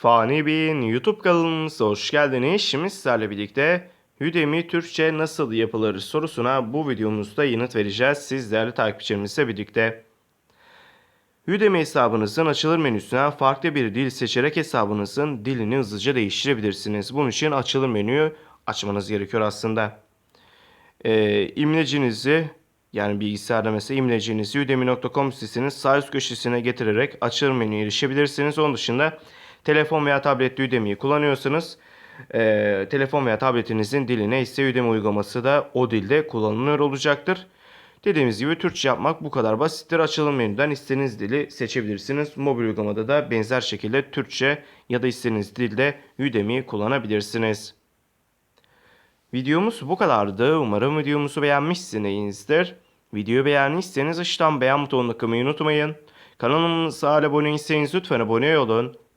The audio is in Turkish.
Fani Bey'in YouTube kanalımıza hoş geldiniz. Şimdi sizlerle birlikte Udemy Türkçe nasıl yapılır sorusuna bu videomuzda yanıt vereceğiz. Siz değerli takipçilerimizle birlikte. Udemy hesabınızın açılır menüsüne farklı bir dil seçerek hesabınızın dilini hızlıca değiştirebilirsiniz. Bunun için açılır menüyü açmanız gerekiyor aslında. Ee, imlecinizi yani bilgisayarda mesela imlecinizi udemy.com sitesinin sağ üst köşesine getirerek açılır menüye erişebilirsiniz. Onun dışında telefon veya tablette Udemy'yi kullanıyorsanız e, telefon veya tabletinizin dili neyse Udemy uygulaması da o dilde kullanılıyor olacaktır. Dediğimiz gibi Türkçe yapmak bu kadar basittir. Açılım menüden istediğiniz dili seçebilirsiniz. Mobil uygulamada da benzer şekilde Türkçe ya da istediğiniz dilde Udemy'yi kullanabilirsiniz. Videomuz bu kadardı. Umarım videomuzu beğenmişsinizdir. Videoyu beğendiyseniz aşağıdan beğen butonuna tıklamayı unutmayın. Kanalımıza hala abone değilseniz lütfen abone olun.